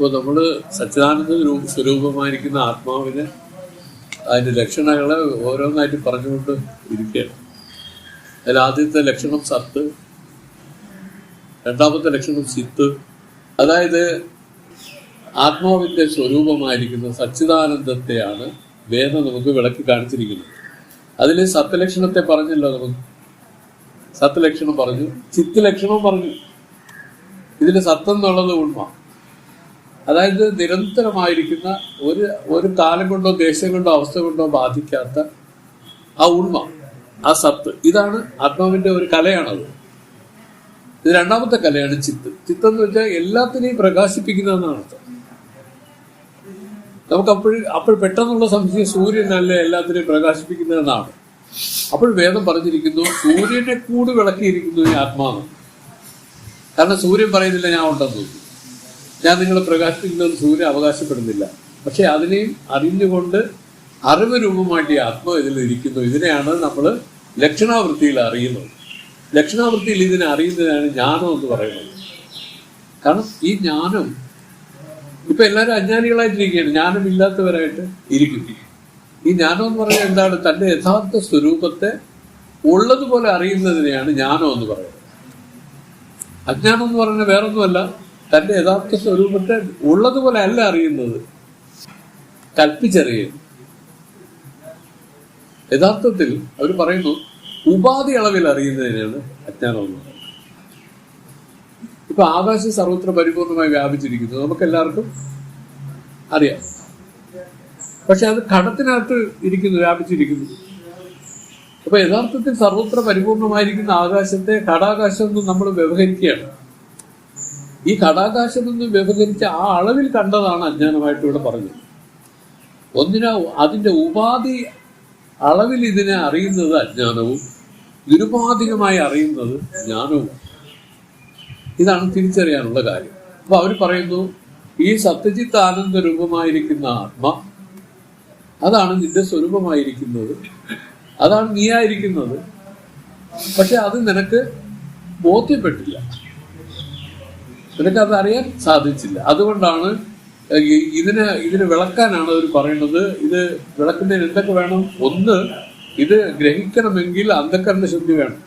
ഇപ്പോൾ നമ്മൾ സച്ചിദാനന്ദ രൂപ സ്വരൂപമായിരിക്കുന്ന ആത്മാവിനെ അതിന്റെ ലക്ഷണങ്ങളെ ഓരോന്നായിട്ട് പറഞ്ഞുകൊണ്ട് ഇരിക്കുകയാണ്. അതിൽ ആദ്യത്തെ ലക്ഷണം സത്ത് രണ്ടാമത്തെ ലക്ഷണം സിത്ത്. അതായത് ആത്മാവിന്റെ സ്വരൂപമായിരിക്കുന്ന സച്ചിദാനന്ദത്തെയാണ് വേദം നമുക്ക് വിളക്കി കാണിച്ചിരിക്കുന്നത്. അതിൽ സത്യലക്ഷണത്തെ പറഞ്ഞല്ലോ നമുക്ക്. സത്യലക്ഷണം പറഞ്ഞു ചിത്ത് ലക്ഷണം പറഞ്ഞു. ഇതിൽ സത്തം എന്നുള്ളത് ഉണ്മ. അതായത് നിരന്തരമായിരിക്കുന്ന ഒരു ഒരു കാലം കൊണ്ടോ ദേശം കൊണ്ടോ അവസ്ഥ കൊണ്ടോ ബാധിക്കാത്ത ആ ഉണ്മ ആ സത്ത്. ഇതാണ് ആത്മാവിന്റെ ഒരു കലയാണത്. ഇത് രണ്ടാമത്തെ കലയാണ് ചിത്ത്. ചിത്തം എന്ന് വെച്ചാൽ എല്ലാത്തിനെയും പ്രകാശിപ്പിക്കുന്നതെന്നാണ് അർത്ഥം നമുക്ക് അപ്പോഴും അപ്പോൾ പെട്ടെന്നുള്ള സംശയം സൂര്യനല്ലേ എല്ലാത്തിനെയും പ്രകാശിപ്പിക്കുന്നതെന്നാണ് അപ്പോൾ വേദം പറഞ്ഞിരിക്കുന്നു സൂര്യനെ കൂടി വിളക്കിയിരിക്കുന്നു ഈ ആത്മാവ്. കാരണം സൂര്യൻ പറയുന്നില്ല ഞാൻ ഉണ്ടെന്ന് തോന്നുന്നു. ഞാൻ നിങ്ങളെ പ്രകാശിപ്പിക്കുന്നത് സൂര്യൻ അവകാശപ്പെടുന്നില്ല. പക്ഷെ അതിനെയും അറിഞ്ഞുകൊണ്ട് അറിവ് രൂപമായിട്ട് ഇതിൽ ഇരിക്കുന്നു. ഇതിനെയാണ് നമ്മൾ ലക്ഷണാവൃത്തിയിൽ അറിയുന്നത്. ലക്ഷണാവൃത്തിയിൽ ഇതിനെ അറിയുന്നതിനാണ് ജ്ഞാനം എന്ന് പറയുന്നത്. കാരണം ഈ ജ്ഞാനം ഇപ്പൊ എല്ലാവരും അജ്ഞാനികളായിട്ടിരിക്കുകയാണ്. ജ്ഞാനമില്ലാത്തവരായിട്ട് ഇരിക്കും. ഈ ജ്ഞാനം എന്ന് പറയുന്നത് എന്താണ്? തന്റെ യഥാർത്ഥ സ്വരൂപത്തെ ഉള്ളതുപോലെ അറിയുന്നതിനെയാണ് ജ്ഞാനം എന്ന് പറയുന്നത്. അജ്ഞാനം എന്ന് പറയുന്നത് വേറൊന്നുമല്ല. തന്റെ യഥാർത്ഥ സ്വരൂപത്തെ ഉള്ളതുപോലെ അല്ല അറിയുന്നത്. കൽപ്പിച്ചറിയും യഥാർത്ഥത്തിൽ അവർ പറയുന്നു ഉപാധി അളവിൽ അറിയുന്നതിനാണ് അജ്ഞാനം എന്ന് പറയുന്നത്. ഇപ്പൊ ആകാശം സർവത്ര പരിപൂർണമായി വ്യാപിച്ചിരിക്കുന്നു. നമുക്ക് എല്ലാവർക്കും അറിയാം. പക്ഷെ അത് കടത്തിനകത്ത് ഇരിക്കുന്നു വ്യാപിച്ചിരിക്കുന്നു. അപ്പൊ യഥാർത്ഥത്തിൽ സർവത്ര പരിപൂർണമായിരിക്കുന്ന ആകാശത്തെ കടാകാശം എന്ന് നമ്മൾ വ്യവഹരിക്കുകയാണ്. ഈ കടാകാശം എന്ന് വ്യവഹരിച്ച ആ അളവിൽ കണ്ടതാണ് അജ്ഞാനമായിട്ട് ഇവിടെ പറഞ്ഞത്. ഒന്നിനാ അതിന്റെ ഉപാധി അളവിൽ ഇതിനെ അറിയുന്നത് അജ്ഞാനവും നിരുപാധികമായി അറിയുന്നത് ജ്ഞാനവും. ഇതാണ് തിരിച്ചറിയാനുള്ള കാര്യം. അപ്പൊ അവർ പറയുന്നു ഈ സത്യജിത്ത് ആനന്ദ രൂപമായിരിക്കുന്ന ആത്മ അതാണ് നിന്റെ സ്വരൂപമായിരിക്കുന്നത്. അതാണ് നീയായിരിക്കുന്നത്. പക്ഷെ അത് നിനക്ക് ബോധ്യപ്പെട്ടില്ല. നിനക്ക് അറിയാൻ സാധിച്ചില്ല. അതുകൊണ്ടാണ് ഇതിനെ ഇതിന് വിളക്കാനാണ് അവർ പറയുന്നത്. ഇത് വിളക്കുന്നതിന് എന്തൊക്കെ വേണം? ഒന്ന് ഇത് ഗ്രഹിക്കണമെങ്കിൽ അന്ധക്കരണ ശുദ്ധി വേണം.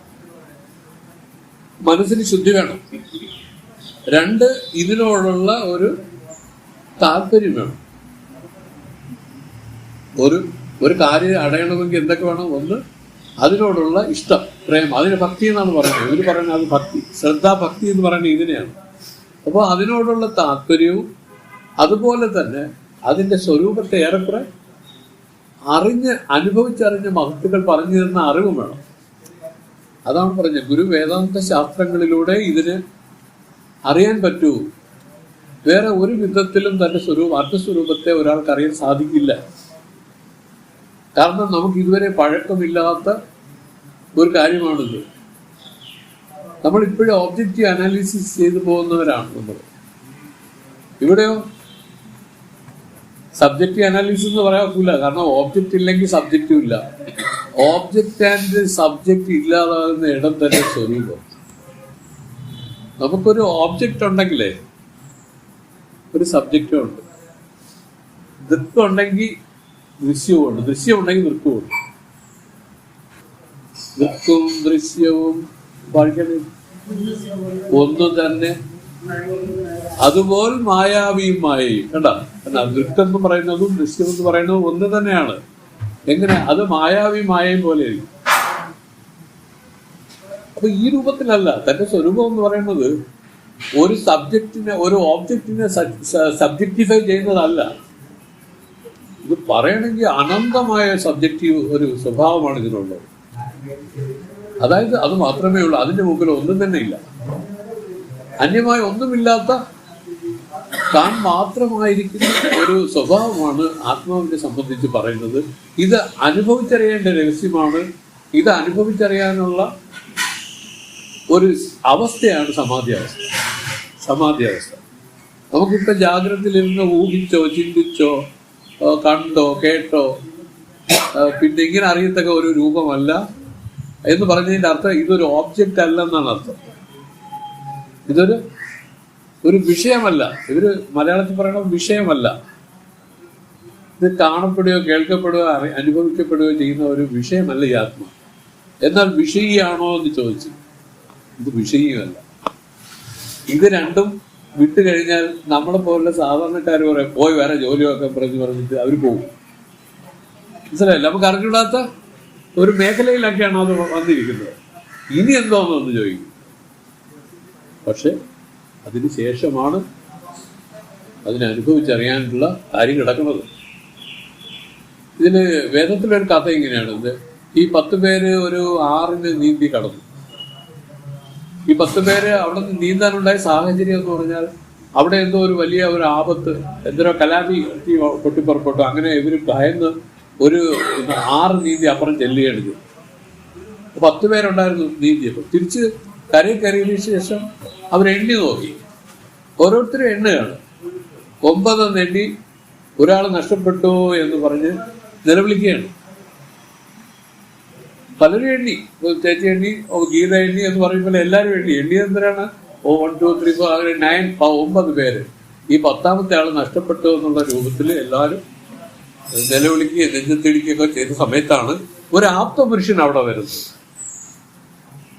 മനസ്സിന് ശുദ്ധി വേണം. രണ്ട് ഇതിനോടുള്ള ഒരു താല്പര്യം വേണം. ഒരു ഒരു കാര്യം അടയണമെങ്കിൽ എന്തൊക്കെ വേണം? ഒന്ന് അതിനോടുള്ള ഇഷ്ടം പ്രേമം. അതിന് ഭക്തി എന്നാണ് പറയുന്നത്. ഇവർ പറയുന്നത് അത് ഭക്തി. ശ്രദ്ധാഭക്തി എന്ന് പറയുന്നത് ഇതിനെയാണ്. അപ്പോൾ അതിനോടുള്ള താല്പര്യവും അതുപോലെ തന്നെ അതിന്റെ സ്വരൂപത്തെ ഏറെക്കുറെ അറിഞ്ഞ് അനുഭവിച്ചറിഞ്ഞ മഹത്തുക്കൾ പറഞ്ഞു തരുന്ന അറിവും വേണം. അതാണ് പറഞ്ഞത്. ഗുരു വേദാന്ത ശാസ്ത്രങ്ങളിലൂടെ ഇതിന് അറിയാൻ പറ്റൂ. വേറെ ഒരു വിധത്തിലും തന്റെ സ്വരൂപം അർത്ഥസ്വരൂപത്തെ ഒരാൾക്ക് അറിയാൻ സാധിക്കില്ല. കാരണം നമുക്ക് ഇതുവരെ പഴക്കമില്ലാത്ത ഒരു കാര്യമാണിത് നമ്മൾ ഇപ്പോഴും ഓബ്ജക്റ്റീവ് അനാലിസിസ് ചെയ്തു പോകുന്നവരാണ് നമ്മൾ. ഇവിടെയോ? സബ്ജക്റ്റീവ് അനാലിസിസ് എന്ന് പറയാൻ ഒക്കില്ല കാരണം ഓബ്ജക്റ്റ് ഇല്ലെങ്കിൽ സബ്ജക്റ്റും ഇല്ല. ഓബ്ജക്റ്റ് ആൻഡ് സബ്ജക്റ്റ് ഇല്ലാതാകുന്ന ഇടം തന്നെ സ്വരൂപം. നമുക്കൊരു ഓബ്ജക്റ്റ് ഉണ്ടെങ്കിലേ ഒരു സബ്ജക്റ്റും ഉണ്ട്. ദൃക്കം ഉണ്ടെങ്കിൽ ദൃശ്യം ദൃക്കവും ഉണ്ട് ദൃക്കവും ദൃശ്യവും പഠിക്കണേ ഒന്നും തന്നെ. അതുപോലെ മായാവിയും മായയും കണ്ട? കണ്ട എന്ന് പറയുന്നതും ദൃശ്യം എന്ന് പറയുന്നതും ഒന്ന് തന്നെയാണ്. എങ്ങനെ? അത് മായാവി മായയും പോലെ അപ്പൊ ഈ രൂപത്തിലല്ല. തന്റെ സ്വരൂപം എന്ന് പറയുന്നത് ഒരു സബ്ജക്റ്റിനെ ഒരു ഓബ്ജക്റ്റിനെ സബ്ജക്റ്റിഫൈ ചെയ്യുന്നതല്ല. ഇത് പറയണമെങ്കിൽ അനന്തമായ സബ്ജക്റ്റീവ് ഒരു സ്വഭാവമാണ് ഇതിനുള്ളത് അതായത് അത് മാത്രമേ ഉള്ളൂ. അതിന്റെ മുമ്പിൽ ഒന്നും തന്നെ ഇല്ല. അന്യമായ ഒന്നുമില്ലാത്ത താൻ മാത്രമായിരിക്കുന്ന ഒരു സ്വഭാവമാണ് ആത്മാവിനെ സംബന്ധിച്ച് പറയുന്നത്. ഇത് അനുഭവിച്ചറിയേണ്ട രഹസ്യമാണ്. ഇത് അനുഭവിച്ചറിയാനുള്ള ഒരു അവസ്ഥയാണ് സമാധി അവസ്ഥ സമാധി അവസ്ഥ നമുക്കിപ്പോൾ ജാഗ്രതയിലിരുന്ന് ഊഹിച്ചോ ചിന്തിച്ചോ കണ്ടോ കേട്ടോ പിന്നെ ഇങ്ങനെ അറിയത്തക്ക ഒരു രൂപമല്ല. എന്ന് പറഞ്ഞതിന്റെ അർത്ഥം ഇതൊരു ഓബ്ജക്റ്റ് അല്ല എന്നാണ് അർത്ഥം. ഇതൊരു ഒരു വിഷയമല്ല. ഇവർ മലയാളത്തിൽ പറയണ വിഷയമല്ല. ഇത് കാണപ്പെടുകയോ കേൾക്കപ്പെടുകയോ അറി- അനുഭവിക്കപ്പെടുകയോ ചെയ്യുന്ന ഒരു വിഷയമല്ല ഈ ആത്മ. എന്നാൽ വിഷയിയാണോ എന്ന് ചോദിച്ചു. ഇത് വിഷയിയുമല്ല. ഇത് രണ്ടും വിട്ടു കഴിഞ്ഞാൽ നമ്മളെ പോലുള്ള സാധാരണക്കാർ പറയും പോയി വേറെ ജോലിയൊക്കെ പറഞ്ഞ് പറഞ്ഞിട്ട് അവർ പോകും മനസ്സിലായില്ല? നമുക്ക് അറിഞ്ഞൂടാത്ത ഒരു മേഖലയിലൊക്കെയാണ് അത് വന്നിരിക്കുന്നത്. ഇനി എന്തോന്നൊന്ന് ചോദിക്കും. പക്ഷെ അതിന് ശേഷമാണ് അതിനനുഭവിച്ചറിയാനുള്ള കാര്യം കിടക്കുന്നത്. ഇതിൽ വേദത്തിലൊരു കഥ എങ്ങനെയാണ് ഈ പത്ത് പേര് ഒരു ആറിന് നീന്തി കടന്നു. ഈ പത്ത് പേര് അവിടെ നിന്ന് നീന്താനുണ്ടായ സാഹചര്യം എന്ന് പറഞ്ഞാൽ അവിടെ എന്തോ ഒരു വലിയ ഒരു ആപത്ത് എന്തോ കലാപി പൊട്ടിപ്പുറപ്പെട്ടു. അങ്ങനെ ഇവർ ഭയന്ന് ഒരു ആറ് നീന്തി അപ്പുറം ചെല്ലുകയാണ് പത്ത് പേരുണ്ടായിരുന്നു നീന്തിയപ്പോൾ തിരിച്ച് കരയിൽ കയറിയതിന് ശേഷം അവർ എണ്ണി നോക്കി. ഓരോരുത്തരും എണ്ണുകയാണ്. ഒമ്പതെന്ന് എണ്ണി ഒരാൾ നഷ്ടപ്പെട്ടു എന്ന് പറഞ്ഞ് നിലവിളിക്കുകയാണ്. പലരും എണ്ണി. ചേച്ചി എണ്ണി ഗീത എണ്ണി എന്ന് പറയുമ്പോൾ എല്ലാവരും എണ്ണി. എണ്ണി എന്തിനാണ്? ഓ വൺ ടു ത്രീ ഫോർ അങ്ങനെ നയൻ ഒമ്പത് പേര്. ഈ പത്താമത്തെ ആൾ നഷ്ടപ്പെട്ടു എന്നുള്ള രൂപത്തിൽ എല്ലാവരും നിലവിളിക്കുകയും നെഞ്ചത്തിടിക്കുകയൊക്കെ ചെയ്ത സമയത്താണ് ഒരു ആപ്ത പുരുഷൻ അവിടെ വരുന്നത്.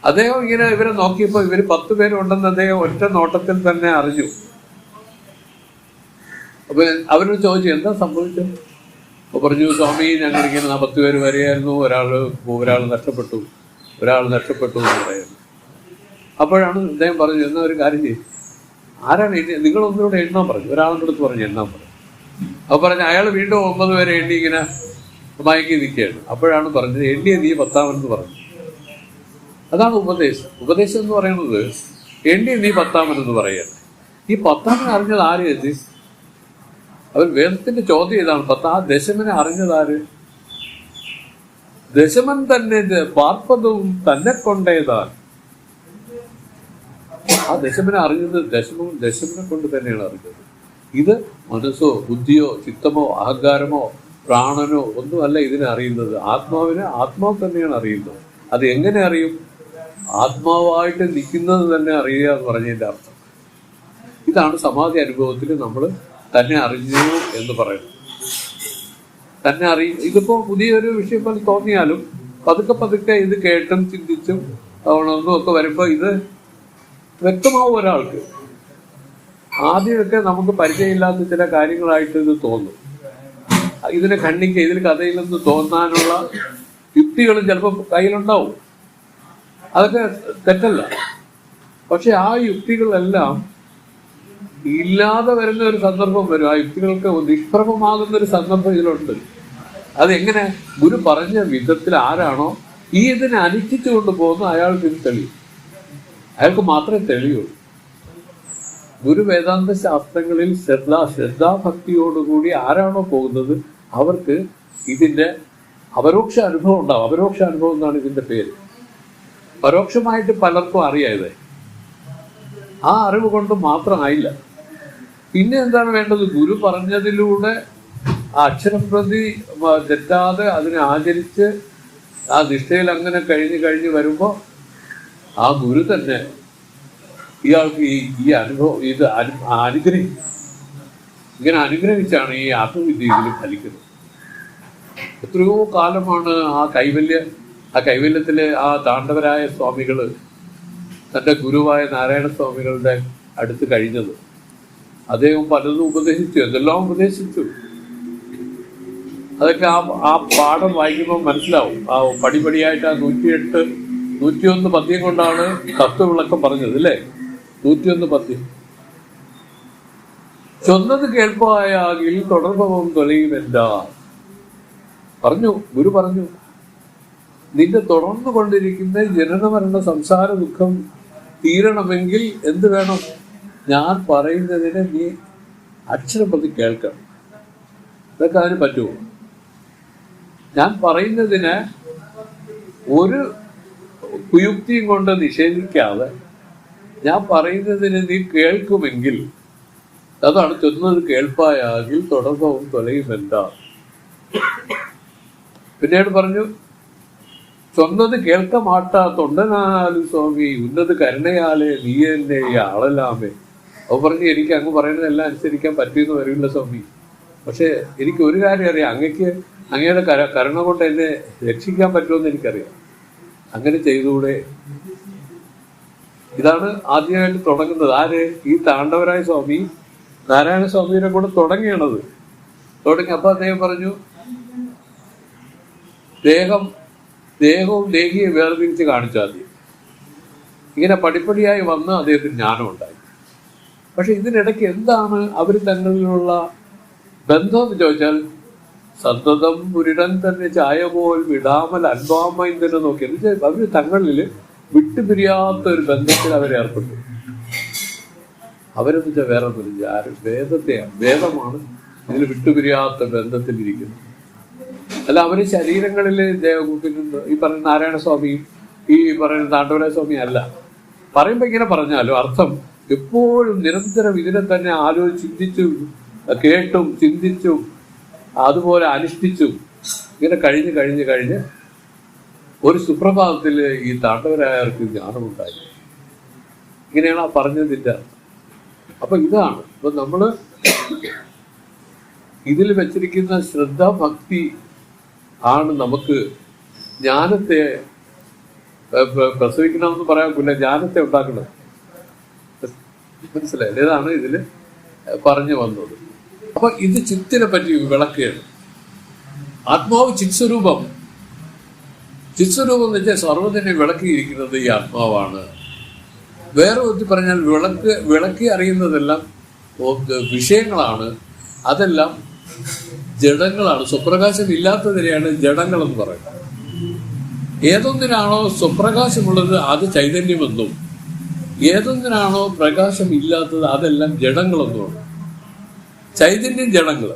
അദ്ദേഹം ഇങ്ങനെ ഇവരെ നോക്കിയപ്പോൾ ഇവർ പത്ത് പേരുണ്ടെന്ന് അദ്ദേഹം ഒറ്റ നോട്ടത്തിൽ തന്നെ അറിഞ്ഞു. അപ്പൊ അവരോട് ചോദിച്ചു എന്താ സംഭവിച്ചത്? അപ്പൊ പറഞ്ഞു സ്വാമി ഞങ്ങൾ ഇങ്ങനെ പത്ത് പേര് വരികയായിരുന്നു ഒരാൾ ഒരാൾ നഷ്ടപ്പെട്ടു. ഒരാൾ നഷ്ടപ്പെട്ടു എന്ന് പറയുന്നു. അപ്പോഴാണ് അദ്ദേഹം പറഞ്ഞു എന്നാ ഒരു കാര്യം ചെയ്യും. ആരാണ് എഴുതി നിങ്ങളൊന്നിലൂടെ എണ്ണാൻ പറഞ്ഞു. ഒരാളുടെ അടുത്ത് പറഞ്ഞു എണ്ണാൻ പറഞ്ഞു. അപ്പൊ പറഞ്ഞു അയാൾ വീണ്ടും ഒമ്പത് പേരെ എണ്ണി ഇങ്ങനെ മയക്കി നിൽക്കുകയാണ്. അപ്പോഴാണ് പറഞ്ഞത് എണ്ണിയ നീ പത്താമെന്ന് പറഞ്ഞു അതാണ് ഉപദേശം. ഉപദേശം എന്ന് പറയുന്നത് എണ്ണിയ നീ പത്താമെന്ന് പറയുക ഈ പത്താമൻ അറിഞ്ഞത് ആര് എത്തി അവർ വേദത്തിന്റെ ചോദ്യം ഇതാണ്. പത്ത് ആ ദശമനെ അറിഞ്ഞത് ആര്? ദശമൻ തന്നെ പാർപ്പതവും തന്നെ കൊണ്ടേതാണ്. ആ ദശമനെ അറിഞ്ഞത് ദശമവും ദശമനെ കൊണ്ട് തന്നെയാണ് അറിഞ്ഞത്. ഇത് മനസ്സോ ബുദ്ധിയോ ചിത്തമോ അഹങ്കാരമോ പ്രാണനോ ഒന്നുമല്ല ഇതിനെ അറിയുന്നത്. ആത്മാവിനെ ആത്മാവ് തന്നെയാണ് അറിയുന്നത്. അത് എങ്ങനെ അറിയും? ആത്മാവായിട്ട് നിൽക്കുന്നത് തന്നെ അറിയുക എന്ന് പറഞ്ഞതിന്റെ അർത്ഥം. ഇതാണ് സമാധി അനുഭവത്തിൽ നമ്മൾ തന്നെ അറിഞ്ഞു എന്ന് പറയുന്നത്. തന്നെ അറിയ ഇതിപ്പോ പുതിയൊരു വിഷയം പോലെ തോന്നിയാലും പതുക്കെ പതുക്കെ ഇത് കേട്ടും ചിന്തിച്ചും ഒക്കെ വരുമ്പോ ഇത് വ്യക്തമാവും ഒരാൾക്ക്. ആദ്യമൊക്കെ നമുക്ക് പരിചയമില്ലാത്ത ചില കാര്യങ്ങളായിട്ട് ഇത് തോന്നും. ഇതിനെ ഖണ്ഡിക്കുക കഥയിൽ നിന്ന് തോന്നാനുള്ള യുക്തികളും ചിലപ്പോൾ കയ്യിലുണ്ടാവും. അതൊക്കെ തെറ്റല്ല. പക്ഷെ ആ യുക്തികളെല്ലാം ഇല്ലാതെ വരുന്ന ഒരു സന്ദർഭം വരും. ആ യുക്തികൾക്ക് നിഷ്പ്രഭമാകുന്ന ഒരു സന്ദർഭം ഇതിലുണ്ട്. അതെങ്ങനെ ഗുരു പറഞ്ഞ വിധത്തിൽ ആരാണോ ഈ ഇതിനെ അനുഷ്ഠിച്ചു കൊണ്ടുപോകുന്ന അയാൾക്ക് ഇത് തെളിയും. അയാൾക്ക് മാത്രമേ തെളിയുള്ളൂ. ഗുരു വേദാന്ത ശാസ്ത്രങ്ങളിൽ ശ്രദ്ധ ശ്രദ്ധാഭക്തിയോടുകൂടി ആരാണോ പോകുന്നത് അവർക്ക് ഇതിന്റെ അപരോക്ഷ അനുഭവം ഉണ്ടാവും. അപരോക്ഷ അനുഭവം എന്നാണ് ഇതിന്റെ പേര്. പരോക്ഷമായിട്ട് പലർക്കും അറിയാം ഇത് ആ അറിവ് കൊണ്ട് മാത്രമായില്ല. പിന്നെ എന്താണ് വേണ്ടത്? ഗുരു പറഞ്ഞതിലൂടെ അക്ഷരം പ്രതി തെറ്റാതെ അതിനെ ആചരിച്ച് ആ നിഷ്ഠയിൽ അങ്ങനെ കഴിഞ്ഞ് കഴിഞ്ഞ് വരുമ്പോൾ ആ ഗുരു തന്നെ ഇയാൾക്ക് ഈ ഈ അനുഭവം ഇത് അനു അനുഗ്രഹി ഇങ്ങനെ അനുഗ്രഹിച്ചാണ് ഈ ആത്മവിദ്യ ഇതിൽ ഫലിക്കുന്നത്. എത്രയോ കാലമാണ് ആ കൈവല്യ ആ കൈവല്യത്തിലെ ആ താണ്ഡവരായ സ്വാമികൾ തന്റെ ഗുരുവായ നാരായണ സ്വാമികളുടെ അടുത്ത് കഴിഞ്ഞത്. അദ്ദേഹം പലതും ഉപദേശിച്ചു എന്തെല്ലാം ഉപദേശിച്ചു. അതൊക്കെ ആ ആ പാഠം വായിക്കുമ്പോൾ മനസ്സിലാവും. ആ പടിപടിയായിട്ട് ആ നൂറ്റിയെട്ട് നൂറ്റിയൊന്ന് പദ്യം കൊണ്ടാണ് തത്വവിളക്കം പറഞ്ഞത് അല്ലേ? നൂറ്റിയൊന്ന് പദ്യം ചൊന്നത് കേൾപ്പായാകിൽ തുടർഭവം തൊലയുമെന്താ? പറഞ്ഞു ഗുരു പറഞ്ഞു നിന്റെ തുടർന്നു കൊണ്ടിരിക്കുന്ന ജനനമരണ സംസാര ദുഃഖം തീരണമെങ്കിൽ എന്ത് വേണം? ഞാൻ പറയുന്നതിനെ നീ അക്ഷരം പ്രതി കേൾക്കണം ഇതൊക്കെ അതിന് പറ്റുമോ? ഞാൻ പറയുന്നതിന് ഒരു കുയുക്തിയും കൊണ്ട് നിഷേധിക്കാതെ ഞാൻ പറയുന്നതിന് നീ കേൾക്കുമെങ്കിൽ അതാണ് ചൊന്നത് കേൾപ്പായാകിൽ തുടർഭവും തൊലയുമെന്താ പിന്നീട് പറഞ്ഞു ചൊന്നത് കേൾക്ക മാട്ടാ തൊണ്ടനാലും സ്വാമി ഉന്നത് കരുണയാലേ നീ എന്നെ ഈ ആളലാമേ അവ പറഞ്ഞു എനിക്ക് അങ്ങ് പറയുന്നതെല്ലാം അനുസരിക്കാൻ പറ്റിയെന്ന് വരില്ല സ്വാമി. പക്ഷെ എനിക്ക് ഒരു കാര്യം അറിയാം അങ്ങക്ക് അങ്ങയുടെ കര കരുണ കൊണ്ട് എന്നെ രക്ഷിക്കാൻ പറ്റുമെന്ന് എനിക്കറിയാം. അങ്ങനെ ചെയ്തുകൂടെ? ഇതാണ് ആദ്യമായിട്ട് തുടങ്ങുന്നത്. ആര്? ഈ താണ്ഡവരായ സ്വാമി നാരായണ സ്വാമിയുടെ കൂടെ തുടങ്ങിയാണത്. തുടങ്ങി അപ്പൊ അദ്ദേഹം പറഞ്ഞു ദേഹം ദേഹവും ദേഹിയെ വേർതിരിച്ച് കാണിച്ചു ആദ്യം ഇങ്ങനെ പടിപ്പടിയായി വന്ന് അദ്ദേഹത്തിന് ജ്ഞാനം ഉണ്ടായി പക്ഷെ ഇതിനിടയ്ക്ക് എന്താണ് അവർ തങ്ങളിലുള്ള ബന്ധം എന്ന് ചോദിച്ചാൽ സന്തതം പുരിടൻ തന്നെ ചായ പോൽ വിടാമൽ അൻപാമ ഇന്ധനം നോക്കി. എന്ന് വെച്ചാൽ അവർ തങ്ങളിൽ വിട്ടുപിരിയാത്ത ഒരു ബന്ധത്തിൽ അവരേർപ്പെട്ടു അവരെന്ന് വെച്ചാൽ വേറെ ഒന്നുമില്ല ആരും? വേദത്തെയാണ്. വേദമാണ് ഇതിൽ വിട്ടുപിരിയാത്ത ബന്ധത്തിലിരിക്കുന്നത് അല്ല അവർ ശരീരങ്ങളിൽ പിന്നെ ഈ പറയുന്ന നാരായണ സ്വാമിയും ഈ പറയുന്ന താണ്ഡവരായ സ്വാമിയും അല്ല. പറയുമ്പോ ഇങ്ങനെ പറഞ്ഞാലും അർത്ഥം എപ്പോഴും നിരന്തരം ഇതിനെ തന്നെ ആലോചിച്ച് ചിന്തിച്ചും കേട്ടും ചിന്തിച്ചും അതുപോലെ അനുഷ്ഠിച്ചും ഇങ്ങനെ കഴിഞ്ഞ് കഴിഞ്ഞ് കഴിഞ്ഞ് ഒരു സുപ്രഭാതത്തിൽ ഈ താണ്ടവരായവർക്ക് ജ്ഞാനമുണ്ടായി. ഇങ്ങനെയാണ് ആ പറഞ്ഞതിന്റെ അപ്പം അപ്പൊ ഇതാണ് ഇപ്പൊ നമ്മൾ ഇതിൽ വെച്ചിരിക്കുന്ന ശ്രദ്ധ ഭക്തി ആണ് നമുക്ക് ജ്ഞാനത്തെ പ്രസവിക്കണമെന്ന് പറയാൻ പിന്നെ ജ്ഞാനത്തെ ഉണ്ടാക്കണം മനസ്സിലായില്ലേ ഇതാണ് ഇതിൽ പറഞ്ഞു വന്നത്. അപ്പൊ ഇത് ചിത്തിനെ പറ്റി വിളക്കുകയാണ്. ആത്മാവ് ചിത്സ്വരൂപം. ചിത്സ്വരൂപം എന്ന് വെച്ചാൽ സർവതിനെ വിളക്കിയിരിക്കുന്നത് ഈ ആത്മാവാണ്. വേറെ ഒത്തി പറഞ്ഞാൽ വിളക്ക് വിളക്കി അറിയുന്നതെല്ലാം വിഷയങ്ങളാണ്. അതെല്ലാം ജഡങ്ങളാണ്. സ്വപ്രകാശം ഇല്ലാത്തതിനെയാണ് ജഡങ്ങളെന്ന് പറയുന്നത്. ഏതൊന്നിനാണോ സ്വപ്രകാശമുള്ളത് അത് ചൈതന്യമെന്നും ഏതൊന്നിനാണോ പ്രകാശം ഇല്ലാത്തത് അതെല്ലാം ജഡങ്ങളെന്നുമാണ്. ചൈതന്യം ജഡങ്ങൾ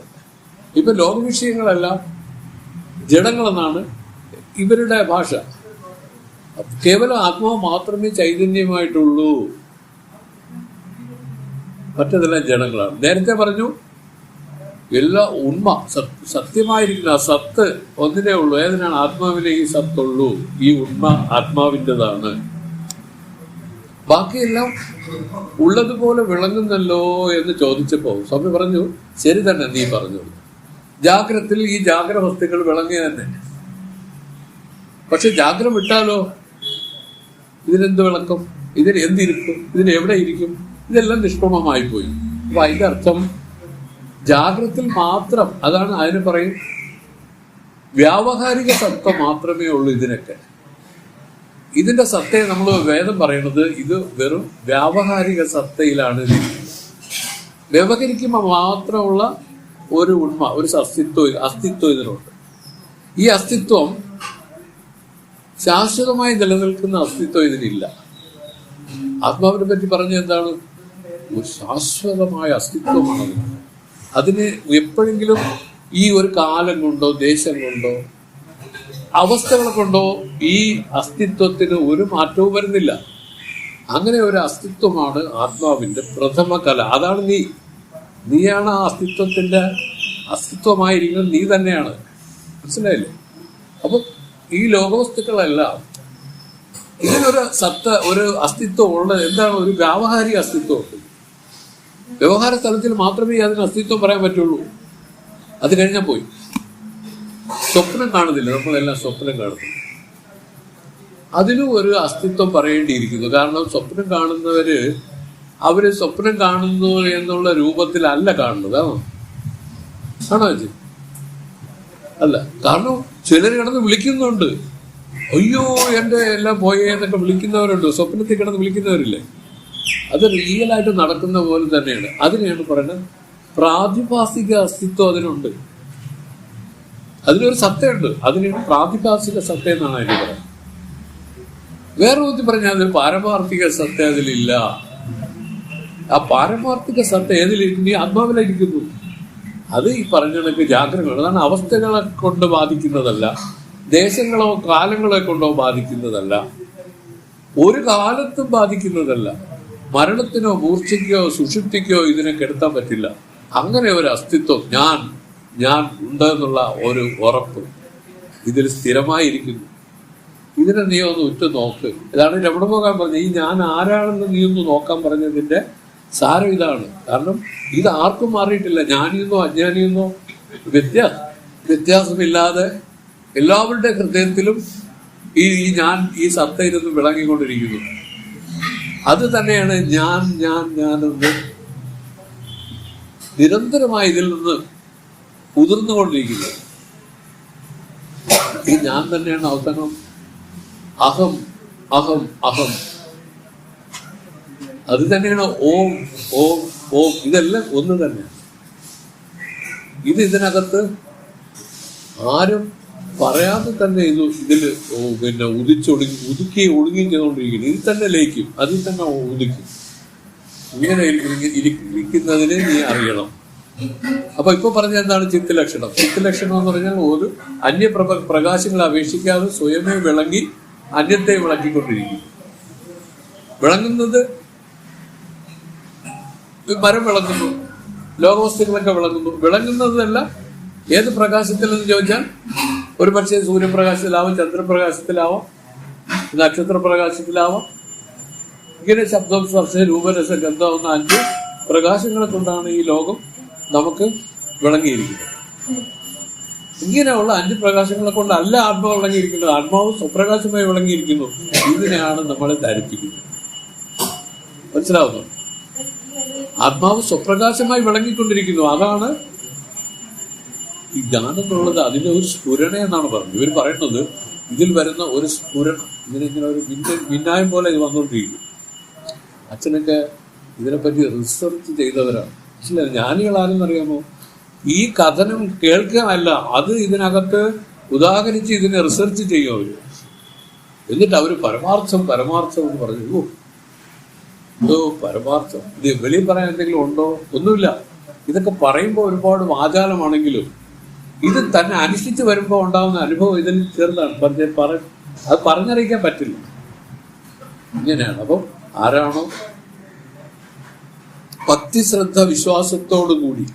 ഇപ്പൊ ലോകവിഷയങ്ങളെല്ലാം ജഡങ്ങളെന്നാണ് ഇവരുടെ ഭാഷ. കേവലം ആത്മാവ് മാത്രമേ ചൈതന്യമായിട്ടുള്ളൂ. മറ്റതെല്ലാം ജഡങ്ങളാണ് നേരത്തെ പറഞ്ഞു എല്ലാ ഉണ്മ സത്- സത്യമായിരിക്കുന്ന സത്ത് ഒന്നിനേ ഉള്ളൂ. ഏതിനാണ്? ആത്മാവിനെ ഈ സത്തുള്ളൂ. ഈ ഉണ്മ ആത്മാവിന്റെതാണ്. ബാക്കിയെല്ലാം ഉള്ളതുപോലെ വിളങ്ങുന്നല്ലോ എന്ന് ചോദിച്ചപ്പോൾ സ്വാമി പറഞ്ഞു ശരി തന്നെ നീ പറഞ്ഞു. ജാഗ്രത്തിൽ ഈ ജാഗ്ര വസ്തുക്കൾ വിളങ്ങിയ തന്നെ പക്ഷെ ജാഗ്ര വിട്ടാലോ? ഇതിനെന്ത് വിളക്കം? ഇതിന് എന്തിരിക്കും? ഇതിന് എവിടെ ഇരിക്കും? ഇതെല്ലാം നിഷ്പ്രമമായി പോയി. അപ്പൊ അതിന്റെ അർത്ഥം ജാഗ്രത്തിൽ മാത്രം അതാണ് അതിന് പറയും? വ്യാവഹാരിക സത്ത മാത്രമേ ഉള്ളൂ ഇതിനൊക്കെ. ഇതിന്റെ സത്തയെ നമ്മൾ വേദം പറയുന്നത് ഇത് വെറും വ്യാവഹാരിക സത്തയിലാണ്. വ്യവഹരിക്കുമ്പോൾ മാത്രമുള്ള ഒരു ഉണ്മ ഒരു അസ്തിത്വം അസ്തിത്വം ഇതിനുണ്ട് ഈ അസ്തിത്വം ശാശ്വതമായി നിലനിൽക്കുന്ന അസ്തിത്വം ഇതിനില്ല. ആത്മാവിനെ പറ്റി പറഞ്ഞ എന്താണ്? ഒരു ശാശ്വതമായ അസ്തിത്വമാണ് അതിന്. എപ്പോഴെങ്കിലും ഈ ഒരു കാലം കൊണ്ടോ ദേശം കൊണ്ടോ അവസ്ഥകൾ കൊണ്ടോ ഈ അസ്തിത്വത്തിന് ഒരു മാറ്റവും വരുന്നില്ല. അങ്ങനെ ഒരു അസ്തിത്വമാണ് ആത്മാവിന്റെ പ്രഥമ കല. അതാണ് നീ. നീയാണ് ആ അസ്തിത്വത്തിന്റെ അസ്തിത്വമായിരിക്കുന്നത് നീ തന്നെയാണ്. മനസ്സിലായില്ലേ? അപ്പൊ ഈ ലോകവസ്തുക്കളെല്ലാം ഇതിനൊരു സത്ത ഒരു അസ്തിത്വം ഉള്ളത് എന്താണ് ഒരു വ്യാവഹാരിക അസ്തിത്വം? ഉണ്ട് വ്യവഹാര സ്ഥലത്തിൽ മാത്രമേ അതിന് അസ്തിത്വം പറയാൻ പറ്റുള്ളൂ. അത് കഴിഞ്ഞാൽ പോയി. സ്വപ്നം കാണുന്നില്ല. നമ്മളെല്ലാം സ്വപ്നം കാണുന്നു. അതിനും ഒരു അസ്തിത്വം പറയേണ്ടിയിരിക്കുന്നു. കാരണം സ്വപ്നം കാണുന്നവര് അവർ സ്വപ്നം കാണുന്നു എന്നുള്ള രൂപത്തിലല്ല കാണുന്നത്. ആണോ? ആണോ അല്ല. കാരണം ചിലർ കിടന്ന് വിളിക്കുന്നുണ്ട്. അയ്യോ എന്റെ എല്ലാം പോയേ എന്നൊക്കെ വിളിക്കുന്നവരുണ്ട്. സ്വപ്നത്തിൽ കിടന്ന് വിളിക്കുന്നവരില്ലേ? അത് റിയൽ ആയിട്ട് നടക്കുന്ന പോലെ തന്നെയാണ്. അതിനെയാണ് പറയുന്നത് പ്രാതിഭാസിക അസ്തിത്വം അതിനുണ്ട്. അതിനൊരു സത്തയുണ്ട്. അതിനാണ് പ്രാതിഭാസിക സത്ത എന്നാണ് അതിന് പറയുന്നത്. വേറെ ബുദ്ധി പറഞ്ഞാൽ അതിൽ പാരമാർത്ഥിക സത്ത അതിലില്ല. ആ പാരമാർത്ഥിക സത്ത ഏതിലിരിക്കുന്നു ഈ ആത്മാവിലിരിക്കുന്നു അത് ഈ പറഞ്ഞ കണക്ക് ജാഗ്രത അതാണ് അവസ്ഥകളെ കൊണ്ട് ബാധിക്കുന്നതല്ല. ദേശങ്ങളോ കാലങ്ങളെ കൊണ്ടോ ബാധിക്കുന്നതല്ല. ഒരു കാലത്തും ബാധിക്കുന്നതല്ല. മരണത്തിനോ മൂർച്ചയ്ക്കോ സുഷുപ്തിക്കോ ഇതിനെ കെടുത്താൻ പറ്റില്ല. അങ്ങനെ ഒരു അസ്തിത്വം ഞാൻ ഞാൻ ഉണ്ട് എന്നുള്ള ഒരു ഉറപ്പ് ഇതിൽ സ്ഥിരമായിരിക്കുന്നു. ഇതിനെ നീ ഒന്ന് ഉറ്റു നോക്ക് ഇതാണ് രമണ പോകാൻ പറഞ്ഞത്. ഈ ഞാൻ ആരാണെന്ന് നീ ഒന്ന് നോക്കാൻ പറഞ്ഞതിന്റെ സാരം ഇതാണ്. കാരണം ഇത് ആർക്കും മാറിയിട്ടില്ല. ജ്ഞാനിയെന്നോ അജ്ഞാനിയെന്നോ വ്യത്യാസ വ്യത്യാസമില്ലാതെ എല്ലാവരുടെ ഹൃദയത്തിലും ഈ ഈ ഞാൻ ഈ സത്ത ഇരുന്ന് വിളങ്ങിക്കൊണ്ടിരിക്കുന്നു. അത് തന്നെയാണ് ഞാൻ ഞാൻ ഞാൻ എന്ന് നിരന്തരമായി ഇതിൽ നിന്ന് ഉതിർന്നുകൊണ്ടിരിക്കുന്നത്. ഈ ഞാൻ തന്നെയാണ് അവസാനം. അഹം അഹം അഹം. അത് തന്നെയാണ് ഓം ഓം ഓം. ഇതെല്ലാം ഒന്ന് തന്നെയാണ്. ഇത് ഇതിനകത്ത് ആരും പറയാതെ തന്നെ ഇത് ഇതിൽ പിന്നെ ഉദിച്ചൊടുങ്ങി ഉതുക്കി ഒടുങ്ങി ചെയ്തുകൊണ്ടിരിക്കുന്നു ഇതിൽ തന്നെ ലയിക്കും. അതിൽ തന്നെ ഉദിക്കും. ഇങ്ങനെ ഇരിക്കുന്ന- ഇരിക്കുന്നതിനെ നീ അറിയണം. അപ്പൊ ഇപ്പൊ പറഞ്ഞ എന്താണ് ചിത്തലക്ഷണം? ചിത്തലക്ഷണം എന്ന് പറഞ്ഞാൽ ഒരു അന്യപ്രഭ പ്രകാശങ്ങളെ അപേക്ഷിക്കാതെ സ്വയമേ വിളങ്ങി അന്യത്തെ വിളക്കിക്കൊണ്ടിരിക്കും വിളങ്ങുന്നത് മരം വിളങ്ങുന്നു. ലോകവസ്തുക്കളൊക്കെ വിളങ്ങുന്നു. വിളങ്ങുന്നതല്ല ഏത് പ്രകാശത്തിൽ എന്ന് ചോദിച്ചാൽ ഒരു പക്ഷേ സൂര്യപ്രകാശത്തിലാവാം ചന്ദ്രപ്രകാശത്തിലാവാം നക്ഷത്രപ്രകാശത്തിലാവാം. ഇങ്ങനെ ശബ്ദം സ്പർശ രൂപരസ ഗന്ധം എന്ന അഞ്ച് പ്രകാശങ്ങളെ കൊണ്ടാണ് ഈ ലോകം നമുക്ക് വിളങ്ങിയിരിക്കുന്നത്. ഇങ്ങനെയുള്ള അഞ്ച് പ്രകാശങ്ങളെ കൊണ്ട് കൊണ്ടല്ല ആത്മാവ് വിളങ്ങിയിരിക്കുന്നത്. ആത്മാവ് സ്വപ്രകാശമായി വിളങ്ങിയിരിക്കുന്നു. ഇതിനെയാണ് നമ്മളെ ധരിപ്പിക്കുന്നത്. മനസ്സിലാവുന്നു ആത്മാവ് സ്വപ്രകാശമായി വിളങ്ങിക്കൊണ്ടിരിക്കുന്നു. അതാണ് ഈ ഗാനം എന്നുള്ളത് അതിന്റെ ഒരു സ്ഫുരണ എന്നാണ് പറഞ്ഞത്. ഇവർ പറയുന്നത് ഇതിൽ വരുന്ന ഒരു സ്ഫുരണ ഇതിനിങ്ങനെ ഒരു മിന്ന മിന്നായം പോലെ ഇത് വന്നുകൊണ്ടിരിക്കും അച്ഛനൊക്കെ ഇതിനെപ്പറ്റി റിസർച്ച് ചെയ്തവരാണ്. മനസ്സിലായി? ജ്ഞാനികൾ ആരെന്നറിയാമോ ഈ കഥനം കേൾക്കുകയല്ല അത് ഇതിനകത്ത് ഉദാഹരിച്ച് ഇതിനെ റിസർച്ച് ചെയ്യും അവർ. എന്നിട്ട് അവർ പരമാർത്ഥം പരമാർത്ഥം എന്ന് പറഞ്ഞു ഇതോ പരമാർത്ഥം. ഇത് വെളിയിൽ പറയാൻ എന്തെങ്കിലും ഉണ്ടോ? ഒന്നുമില്ല. ഇതൊക്കെ പറയുമ്പോൾ ഒരുപാട് ആചാരമാണെങ്കിലും ഇത് തന്നെ അനുഷ്ഠിച്ച് വരുമ്പോൾ ഉണ്ടാകുന്ന അനുഭവം ഇതിൽ ചെറുതാണ്. പറഞ്ഞ പറ അത് പറഞ്ഞറിയിക്കാൻ പറ്റില്ല. ഇങ്ങനെയാണ്. അപ്പം ആരാണോ ഭക്തിശ്രദ്ധ വിശ്വാസത്തോടു കൂടി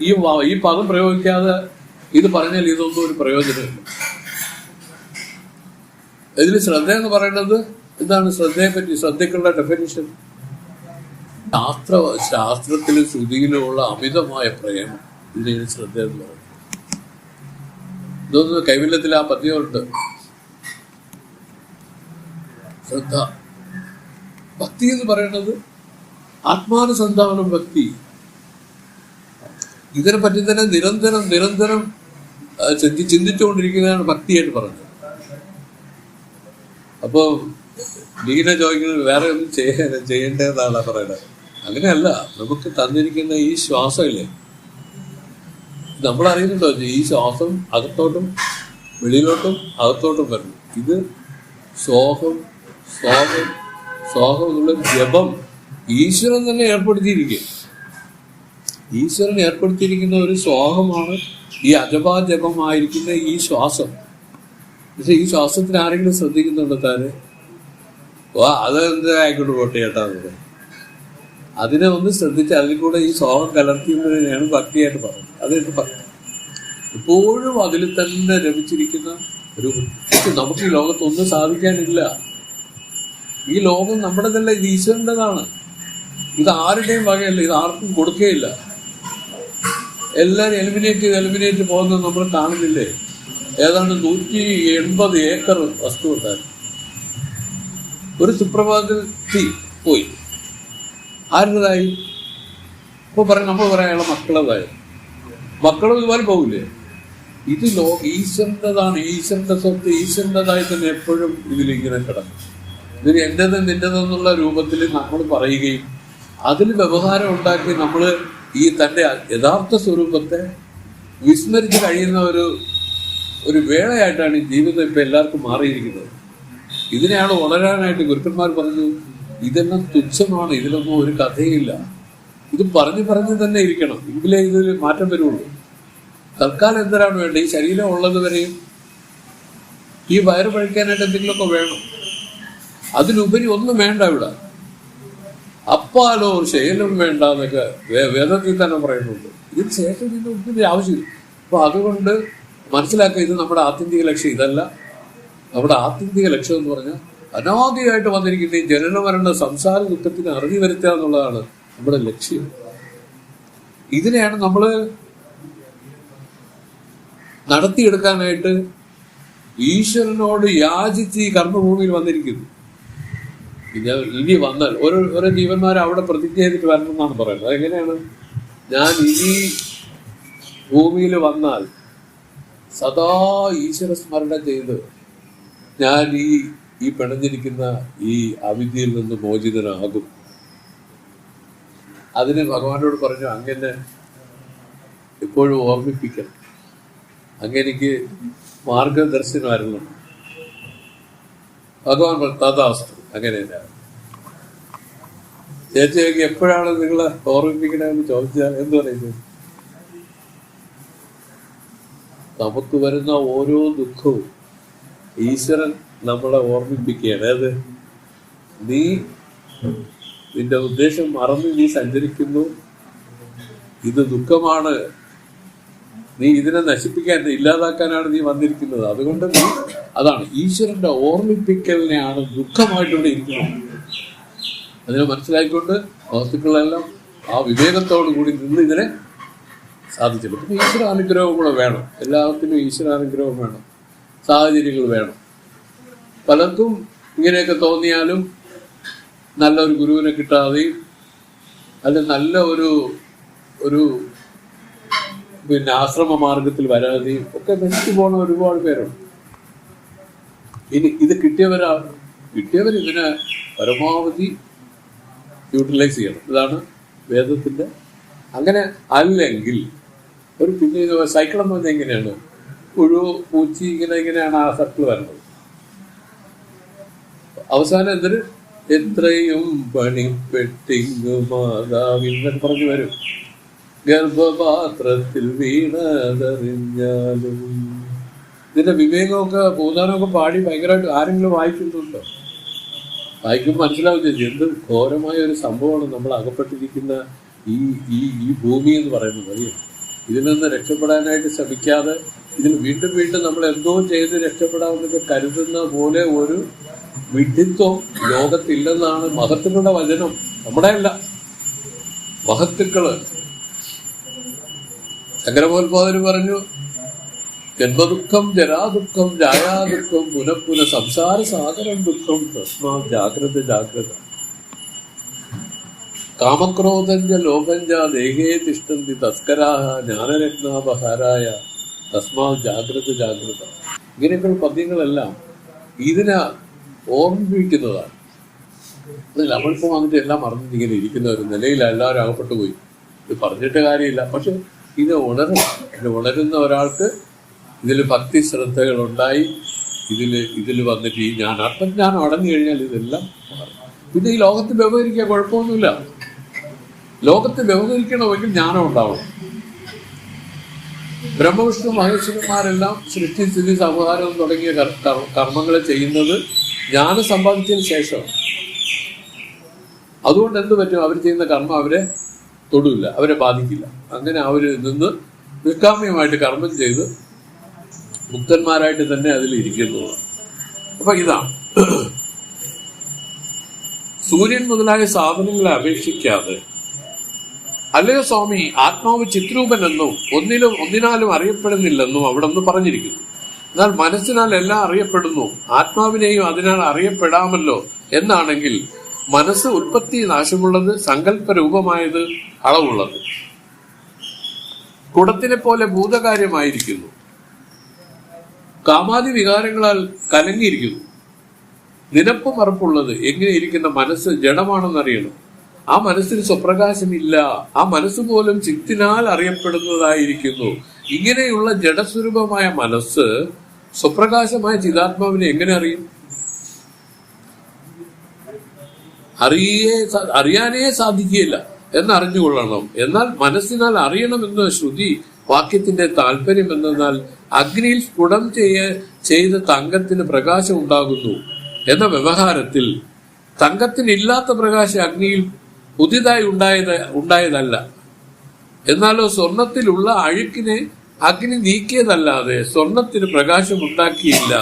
ഈ ഈ പദം പ്രയോഗിക്കാതെ ഇത് പറഞ്ഞാൽ ഇതൊന്നും ഒരു പ്രയോജനമില്ല ഇതിൽ ശ്രദ്ധ എന്ന് പറയുന്നത് എന്താണ് ശ്രദ്ധയെ പറ്റി ശ്രദ്ധയ്ക്കുള്ള ഡെഫിനിഷൻ ശാസ്ത്ര ശാസ്ത്രത്തിലും ശ്രുതിയിലുമുള്ള അമിതമായ പ്രേമം ഇതിന് ശ്രദ്ധ എന്ന് പറയുന്നത് ഇതൊന്ന് കൈവല്യത്തിൽ ആ പദ്യമുണ്ട്. ശ്രദ്ധ. ഭക്തി എന്ന് പറയുന്നത് ആത്മാനുസന്ധാനം ഭക്തി. ഇതിനെ പറ്റി തന്നെ നിരന്തരം നിരന്തരം ചിന്തിച്ചുകൊണ്ടിരിക്കുന്നതാണ് ഭക്തിയായിട്ട് പറഞ്ഞത് അപ്പോ ലീന ചോദിക്കുന്നത് വേറെ ഒന്നും ചെയ്യാൻ ചെയ്യേണ്ടതെന്നാണ് പറയുന്നത്. അങ്ങനെയല്ല നമുക്ക് തന്നിരിക്കുന്ന ഈ ശ്വാസമില്ലേ? നമ്മൾ അറിയുന്നുണ്ടോ ഈ ശ്വാസം അകത്തോട്ടും വെളിയിലോട്ടും അകത്തോട്ടും വരുന്നു. ഇത് സോഹം സോഹം സോഹം എന്നുള്ള ജപം ഈശ്വരൻ തന്നെ ഏർപ്പെടുത്തിയിരിക്കുക ഈശ്വരൻ ഏർപ്പെടുത്തിയിരിക്കുന്ന ഒരു സ്വാഹമാണ് ഈ അജപാ ജപമായിരിക്കുന്ന ഈ ശ്വാസം. പക്ഷെ ഈ ശ്വാസത്തിന് ആരെങ്കിലും ശ്രദ്ധിക്കുന്നുണ്ടോ താന്? വാ അതെന്ത് ആയിക്കോട്ട് പോട്ടെ ചേട്ടാ അതിനെ ഒന്ന് ശ്രദ്ധിച്ച് അതിൽ കൂടെ ഈ സോഹം കലർത്തിയെന്നതിനെയാണ് ഭക്തിയായിട്ട് പറയുന്നത്. അതായിട്ട് ഭക്തി. ഇപ്പോഴും അതിൽ തന്നെ ലഭിച്ചിരിക്കുന്ന ഒരു നമുക്ക് ഈ ലോകത്തൊന്നും സാധിക്കാനില്ല. ഈ ലോകം നമ്മുടെതല്ല ഇത് ഈശ്വരന്റെതാണ്. ഇത് ആരുടെയും വകയല്ല ഇത് ആർക്കും കൊടുക്കുകയില്ല എല്ലാവരും എലിമിനേറ്റ് ചെയ്ത് എലിമിനേറ്റ് പോകുന്നത് നമ്മൾ കാണുന്നില്ലേ? ഏതാണ്ട് നൂറ്റി എൺപത് ഏക്കർ വസ്തു ഉണ്ടായിരുന്നു. ഒരു സുപ്രഭാതത്തിൽ പോയി. ആരുടേതായി? ഇപ്പോൾ പറയാം നമ്മൾ പറയാനുള്ള മക്കളതായി മക്കളും ഇതുപോലെ പോകില്ലേ ഇത് ലോ ഈശ്വരന്റെതാണ്. ഈശ്വരന്റെ സ്വത്ത് ഈശ്വരന്റെതായി തന്നെ എപ്പോഴും ഇതിലിങ്ങനെ കിടക്കും. ഇതിന് എന്റെത് നിന്റെതെന്നുള്ള രൂപത്തിൽ നമ്മൾ പറയുകയും അതിൽ വ്യവഹാരം ഉണ്ടാക്കി നമ്മൾ ഈ തന്റെ യഥാർത്ഥ സ്വരൂപത്തെ വിസ്മരിച്ച് കഴിയുന്ന ഒരു ഒരു വേളയായിട്ടാണ് ഈ ജീവിതം ഇപ്പം എല്ലാവർക്കും മാറിയിരിക്കുന്നത്. ഇതിനെയാണ് വളരാനായിട്ട് ഗുരുക്കന്മാർ പറഞ്ഞു ഇതെല്ലാം തുച്ഛമാണ്? ഇതിലൊന്നും ഒരു കഥയില്ല. ഇത് പറഞ്ഞു പറഞ്ഞു തന്നെ ഇരിക്കണം. എങ്കിലേ ഇതിൽ മാറ്റം വരുള്ളൂ. തൽക്കാലം എന്തിനാണ് വേണ്ടത്? ഈ ശരീരം ഉള്ളത് വരെയും ഈ വയറ് പഴിക്കാനായിട്ട് എന്തെങ്കിലുമൊക്കെ വേണം. അതിനുപരി ഒന്നും വേണ്ട ഇവിടെ. അപ്പാലോ ശൈലം വേണ്ട എന്നൊക്കെ വേദത്തിൽ തന്നെ പറയുന്നുണ്ട്. ഇതിന് ശേഷം ഇതിന് ഒന്നിന്റെ ആവശ്യമില്ല. അപ്പൊ അതുകൊണ്ട് മനസ്സിലാക്കുക ഇത് നമ്മുടെ ആത്യന്തിക ലക്ഷ്യം. ഇതല്ല. നമ്മുടെ ആത്യന്തിക ലക്ഷ്യം എന്ന് പറഞ്ഞാൽ അനാദിയായിട്ട് വന്നിരിക്കുന്ന ഈ ജനന മരണ സംസാര ദുഃഖത്തിന് അറിഞ്ഞു വരുത്തുക എന്നുള്ളതാണ് നമ്മുടെ ലക്ഷ്യം. ഇതിനെയാണ് നമ്മൾ നടത്തിയെടുക്കാനായിട്ട് ഈശ്വരനോട് യാചിച്ച് ഈ കർമ്മഭൂമിയിൽ വന്നിരിക്കുന്നു. പിന്നെ ഇനി വന്നാൽ ഓരോ ഓരോ ജീവന്മാർ അവിടെ പ്രതിജ്ഞ ചെയ്തിട്ട് വരണം എന്നാണ് പറയുന്നത്. അതെങ്ങനെയാണ്? ഞാൻ ഇനി ഭൂമിയിൽ വന്നാൽ സദാ ഈശ്വര സ്മരണ ചെയ്ത് ഞാൻ ഈ ഈ പിണഞ്ഞിരിക്കുന്ന ഈ അവിദ്യയിൽ നിന്ന് മോചിതനാകും. അതിന് ഭഗവാനോട് പറഞ്ഞു അങ്ങനെ എപ്പോഴും ഓർമ്മിപ്പിക്കണം. അങ്ങനെനിക്ക് മാർഗദർശനമായിരുന്നു ഭഗവാൻ തഥാസ്തു അങ്ങനെ ചേച്ചിയൊക്കെ എപ്പോഴാണ് നിങ്ങളെ ഓർമ്മിപ്പിക്കണമെന്ന് ചോദിച്ചാൽ എന്ത് പറയുന്നത് നമുക്ക് വരുന്ന ഓരോ ദുഃഖവും ഈശ്വരൻ നമ്മളെ ഓർമ്മിപ്പിക്കുകയാണ്. അത് നീ നിന്റെ ഉദ്ദേശം മറന്ന് നീ സഞ്ചരിക്കുന്നു. ഇത് ദുഃഖമാണ്. നീ ഇതിനെ നശിപ്പിക്കാൻ ഇല്ലാതാക്കാനാണ് നീ വന്നിരിക്കുന്നത്. അതുകൊണ്ട് നീ അതാണ് ഈശ്വരന്റെ ഓർമ്മിപ്പിക്കലിനെയാണ് ദുഃഖമായിട്ട് ഇരിക്കുന്നത്. അതിനെ മനസ്സിലാക്കിക്കൊണ്ട് വസ്തുക്കളെല്ലാം ആ വിവേകത്തോടു കൂടി നിന്ന് ഇതിനെ സാധിച്ചു പിന്നെ ഈശ്വരാനുഗ്രഹവും കൂടെ വേണം. എല്ലാത്തിനും ഈശ്വരാനുഗ്രഹം വേണം. സാഹചര്യങ്ങൾ വേണം. പലർക്കും ഇങ്ങനെയൊക്കെ തോന്നിയാലും നല്ലൊരു ഗുരുവിനെ കിട്ടാതെയും അല്ല നല്ല ഒരു ഒരു പിന്നെ ആശ്രമ മാർഗത്തിൽ വരാതെയും ഒക്കെ നശിച്ചു പോണ ഒരുപാട് പേരുണ്ട്. ഇനി ഇത് കിട്ടിയവരാ കിട്ടിയവർ ഇതിനെ പരമാവധി യൂട്ടിലൈസ് ചെയ്യണം. ഇതാണ് വേദത്തിന്റെ. അങ്ങനെ അല്ലെങ്കിൽ ഒരു പിന്നെ സൈക്കിൾ എന്ന് പറഞ്ഞാൽ എങ്ങനെയാണ്? പുഴു പൂച്ചി ഇങ്ങനെ ഇങ്ങനെയാണ് ആ സർക്കിൾ വരുന്നത്. അവസാനം എന്തിന് എത്രയും പണിപ്പെട്ടിങ്ങു മാതാവിന്നൊക്കെ പറഞ്ഞു വരും. ഗർഭപാത്രത്തിൽ വീണതറിഞ്ഞാലും. ഇതിന്റെ വിവേകമൊക്കെ പൂതാനമൊക്കെ പാടി ഭയങ്കരമായിട്ട് ആരെങ്കിലും വായിക്കുന്നുണ്ടോ? വായിക്കുമ്പോൾ മനസ്സിലാവും ചേച്ചി എന്ത് ഘോരമായ ഒരു സംഭവമാണ് നമ്മൾ അകപ്പെട്ടിരിക്കുന്ന ഈ ഈ ഈ ഭൂമി എന്ന് പറയുന്നത് അറിയാം? ഇതിൽ നിന്ന് രക്ഷപ്പെടാനായിട്ട് ശ്രമിക്കാതെ ഇതിൽ വീണ്ടും വീണ്ടും നമ്മൾ എന്തോ ചെയ്ത് രക്ഷപ്പെടാമെന്നൊക്കെ കരുതുന്ന പോലെ ഒരു വിഡിത്വം ലോകത്തില്ലെന്നാണ് മഹത്തുക്കളുടെ വചനം. നമ്മുടെ അല്ല മഹത്തുക്കൾ. ശങ്കരമോത്പാദന് പറഞ്ഞു ജന്മദുഃഖം ജരാദുഃഖം ജായാദുഃഖം പുനഃപുന സംസാര സാഗരം ദുഃഖം തസ്മാ ജാഗ്രത ജാഗ്രത. കാമക്രോധഞ്ച ലോകഞ്ച ദേഹേ തിഷ്ടന്തി തസ്കരാഹ ജ്ഞാനരത്നാപഹാരായ തസ്മാ ജാഗ്രത ജാഗ്രത. ഇങ്ങനെയൊക്കെയുള്ള പദ്യങ്ങളെല്ലാം ഇതിനെ ഓർമ്മിപ്പിക്കുന്നതാണ്. നമ്മളിപ്പോൾ വന്നിട്ട് എല്ലാം മറന്നിട്ട് ഇങ്ങനെ ഇരിക്കുന്ന ഒരു നിലയിൽ എല്ലാവരും അകപ്പെട്ടു പോയി. ഇത് പറഞ്ഞിട്ട് കാര്യമില്ല. പക്ഷെ ഇത് ഉണരും ഇത് ഉണരുന്ന ഒരാൾക്ക് ഇതിൽ ഭക്തി ശ്രദ്ധകൾ ഉണ്ടായി ഇതിൽ ഇതിൽ വന്നിട്ട് ഈ ഞാൻ ആത്മജ്ഞാനം അടഞ്ഞു കഴിഞ്ഞാൽ ഇതെല്ലാം. പിന്നെ ഈ ലോകത്ത് വ്യവഹരിക്കാൻ കുഴപ്പമൊന്നുമില്ല. ലോകത്ത് വ്യവഹരിക്കണമെങ്കിൽ ജ്ഞാനം ഉണ്ടാവണം. ബ്രഹ്മവിഷ്ണു മഹേശ്വരന്മാരെല്ലാം സൃഷ്ടി സ്ഥിതി സംഹാരം തുടങ്ങിയ കർ- കർ- കർമ്മങ്ങൾ ചെയ്യുന്നത് ജ്ഞാനം സമ്പാദിച്ചതിന് ശേഷമാണ്. അതുകൊണ്ട് എന്ത് പറ്റും? അവർ ചെയ്യുന്ന കർമ്മം അവരെ തൊടില്ല അവരെ ബാധിക്കില്ല. അങ്ങനെ അവർ നിന്ന് നിഷ്കാമ്യമായിട്ട് കർമ്മം ചെയ്ത് മുക്തന്മാരായിട്ട് തന്നെ അതിൽ ഇരിക്കുന്നതാണ് അപ്പൊ ഇതാണ് സൂര്യൻ മുതലായ സാധനങ്ങളെ അപേക്ഷിക്കാതെ അല്ലയോ സ്വാമി ആത്മാവ് ചിത്രൂപനെന്നും ഒന്നിലും ഒന്നിനാലും അറിയപ്പെടുന്നില്ലെന്നും അവിടെ ഒന്ന് പറഞ്ഞിരിക്കുന്നു. എന്നാൽ മനസ്സിനാൽ എല്ലാം അറിയപ്പെടുന്നു ആത്മാവിനെയും അതിനാൽ അറിയപ്പെടാമല്ലോ എന്നാണെങ്കിൽ മനസ്സ് ഉൽപ്പത്തി നാശമുള്ളത് സങ്കല്പ രൂപമായത് അളവുള്ളത്. കുടത്തിനെ പോലെ ഭൂതകാര്യമായിരിക്കുന്നു. കാമാതി വികാരങ്ങളാൽ കലങ്ങിയിരിക്കുന്നു. നിനപ്പ് മറപ്പുള്ളത് എങ്ങനെയിരിക്കുന്ന മനസ്സ് ജഡമാണെന്നറിയണം. ആ മനസ്സിന് സ്വപ്രകാശമില്ല. ആ മനസ്സ് പോലും ചിത്തിനാൽ അറിയപ്പെടുന്നതായിരിക്കുന്നു. ഇങ്ങനെയുള്ള ജഡസ്വരൂപമായ മനസ്സ് സ്വപ്രകാശമായ ചിതാത്മാവിനെ എങ്ങനെ അറിയും? അറിയേ അറിയാനേ സാധിക്കുകയില്ല. എന്നറിഞ്ഞുകൊള്ളണം. എന്നാൽ മനസ്സിനാൽ അറിയണമെന്ന ശ്രുതി വാക്യത്തിന്റെ താല്പര്യം എന്നാൽ അഗ്നിയിൽ സ്ഫുടം ചെയ്യ ചെയ്ത തങ്കത്തിന് പ്രകാശം ഉണ്ടാകുന്നു. എന്ന വ്യവഹാരത്തിൽ തങ്കത്തിനില്ലാത്ത പ്രകാശം അഗ്നിയിൽ പുതിയതായി ഉണ്ടായത് ഉണ്ടായതല്ല. എന്നാലോ സ്വർണത്തിലുള്ള അഴുക്കിനെ അഗ്നി നീക്കിയതല്ലാതെ സ്വർണത്തിന് പ്രകാശം ഉണ്ടാക്കിയില്ല